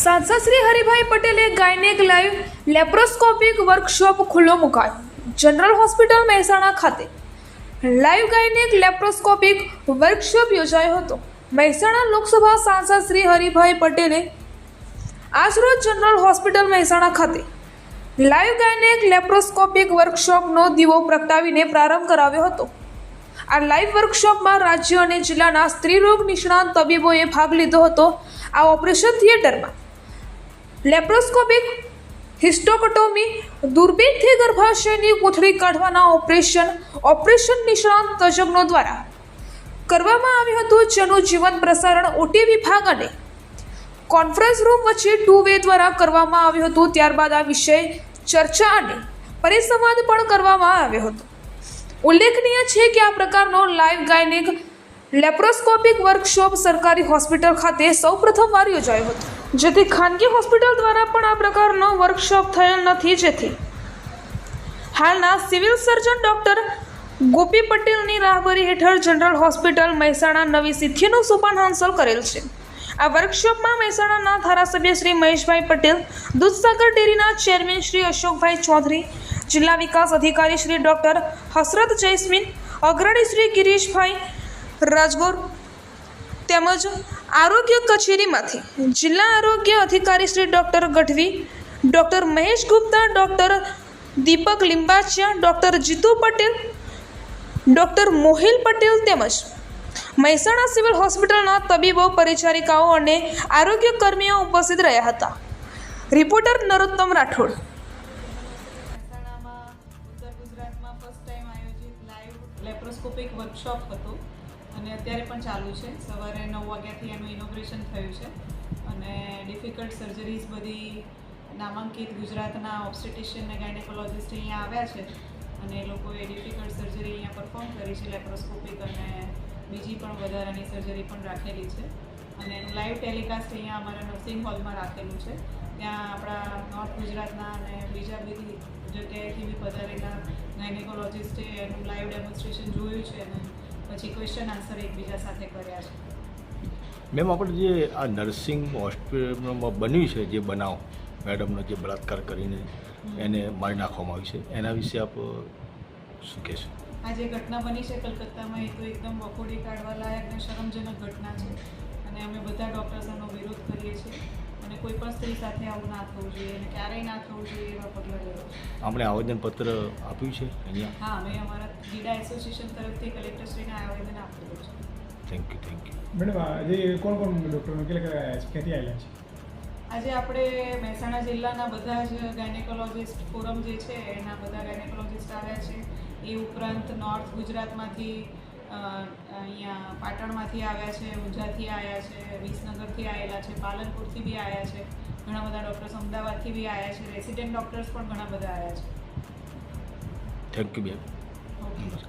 સાંસદ શ્રી હરિભાઈ પટેલે gynaec live laparoscopic workshop ખુલ્લો મુકાયો. જનરલ હોસ્પિટલ મહેસાણા ખાતે. લાઈવ ગાયનેક લેપ્રોસ્કોપિક વર્કશોપ યોજાયો હતો. મહેસાણા લોકસભા સાંસદ શ્રી હરિભાઈ પટેલે આજરોજ જનરલ હોસ્પિટલ મહેસાણા ખાતે લાઈવ ગાયનેક લેપ્રોસ્કોપિક વર્કશોપનો દીવો પ્રગટાવીને પ્રારંભ કરાવ્યો હતો. આ લાઈવ વર્કશોપમાં રાજ્ય અને જિલ્લાના સ્ત્રીરોગ નિષ્ણાત તબીબોએ ભાગ લીધો હતો. આ ઓપરેશન થિયેટરમાં લેપ્રોસ્કોપિક હિસ્ટોકટોમી દુર્બીનથી ગર્ભાશયની કોથળી કાઢવાના ઓપરેશન ઓપરેશન નિષ્ણાંત તજજ્ઞો દ્વારા કરવામાં આવ્યું હતું, જેનું જીવન પ્રસારણ ઓટી વિભાગ અને કોન્ફરન્સ રૂમ વચ્ચે ટુ વે દ્વારા કરવામાં આવ્યું હતું. ત્યારબાદ આ વિષય ચર્ચા અને પરિસંવાદ પણ કરવામાં આવ્યો હતો. ઉલ્લેખનીય છે કે આ પ્રકારનો લાઈવ ગાયનિક લેપ્રોસ્કોપિક વર્કશોપ સરકારી હોસ્પિટલ ખાતે સૌપ્રથમ વાર યોજાયો હતો. જેથી ખાનગી હોસ્પિટલ દ્વારા પણ આ પ્રકારનો વર્કશોપ થયેલ નથી. જેથી હાલના સિવિલ સર્જન ડોક્ટર ગોપી પટેલની રાહબરી હેઠળ જનરલ હોસ્પિટલ મહેસાણા નવી સિદ્ધિનું સોપાન હાંસલ કરેલ છે. આ વર્કશોપમાં મહેસાણાના ધારાસભ્ય શ્રી મહેશભાઈ પટેલ, દૂધસાગર ડેરીના ચેરમેન શ્રી અશોકભાઈ ચૌધરી, જિલ્લા વિકાસ અધિકારી શ્રી ડોક્ટર હસરત જૈસ્મીન અગ્રણી શ્રી ગિરીશભાઈ રાજગોર તેમજ આરોગ્ય કચેરીમાંથી જિલ્લા આરોગ્ય અધિકારી Shri doctor Gadhvi, doctor Mahesh Gupta, doctor Deepak Limbachiya, doctor Jitu Patel, doctor Mohil Patel તેમજ મહેસાણા સિવિલ હોસ્પિટલના તબીબો, પરિચારિકાઓ અને આરોગ્ય કર્મીઓ ઉપસ્થિત રહ્યા હતા. Reporter Narottam Rathod. Laparoscopic workshop હતો. અને અત્યારે પણ ચાલુ છે. સવારે નવ વાગ્યાથી એનું ઇનોગ્રેશન થયું છે. અને ડિફિકલ્ટ સર્જરીઝ બધી નામાંકિત ગુજરાતના ઓબ્સ્ટિટિશિયન અને ગાયનેકોલોજિસ્ટ અહીંયા આવ્યા છે. અને એ લોકોએ ડિફિકલ્ટ સર્જરી અહીંયા પરફોર્મ કરી છે લેપ્રોસ્કોપિક અને બીજી પણ વધારાની સર્જરી પણ રાખેલી છે. અને એનું લાઈવ ટેલિકાસ્ટ અહીંયા અમારા નર્સિંગ હોલમાં રાખેલું છે. ત્યાં આપણા નોર્થ ગુજરાતના અને બીજા બધી જગ્યાએથી બી પધારેલા ગાયનેકોલોજિસ્ટે એનું લાઈવ ડેમોન્સ્ટ્રેશન જોયું છે અને પછી ક્વેશ્ચન આન્સર એકબીજા સાથે કર્યા છે. મેમ આપણે જે આ નર્સિંગ હોસ્પિટલમાં બન્યું છે જે બનાવ મેડમનો જે બળાત્કાર કરીને એને મારી નાખવામાં આવી છે એના વિશે આપ શું કહેશો? આ જે ઘટના બની છે કલકત્તામાં એ તો એકદમ વખોડી કાઢવા લાયક અને શરમજનક ઘટના છે. અને અમે બધા ડૉક્ટર્સ આનો વિરોધ કરીએ છીએ. અને કોઈ પણ સ્ત્રી સાથે આવું ના થવું જોઈએ અને ક્યારેય ના થવું જોઈએ એવા પગલાં લેવા આપણે આવેદનપત્ર આપ્યું છે અહીંયા? હા અમે અમારા ગીડા એસોસિએશન તરફથી કલેક્ટરશ્રીને આવેદન આપેલું છે. Thank you thank you madam આજે કોણ કોણ ડૉક્ટરો કેટલા ક્યાંથી આવેલા છે? આજે આપણે મહેસાણા જિલ્લાના બધા જ ગાયનેકોલોજિસ્ટ ફોરમ જે છે એના બધા ગાયનેકોલોજિસ્ટ આવ્યા છે. એ ઉપરાંત નોર્થ ગુજરાતમાંથી અહીંયા પાટણમાંથી આવ્યા છે ઊંઝાથી આવ્યા છે વિસનગરથી આવેલા છે પાલનપુરથી બી આવ્યા છે ઘણા બધા ડૉક્ટર્સ અમદાવાદથી બી આવ્યા છે રેસિડેન્ટ ડૉક્ટર્સ પણ ઘણા બધા આવ્યા છે. થેન્ક યુ બેન. ઓકે નમસ્કાર.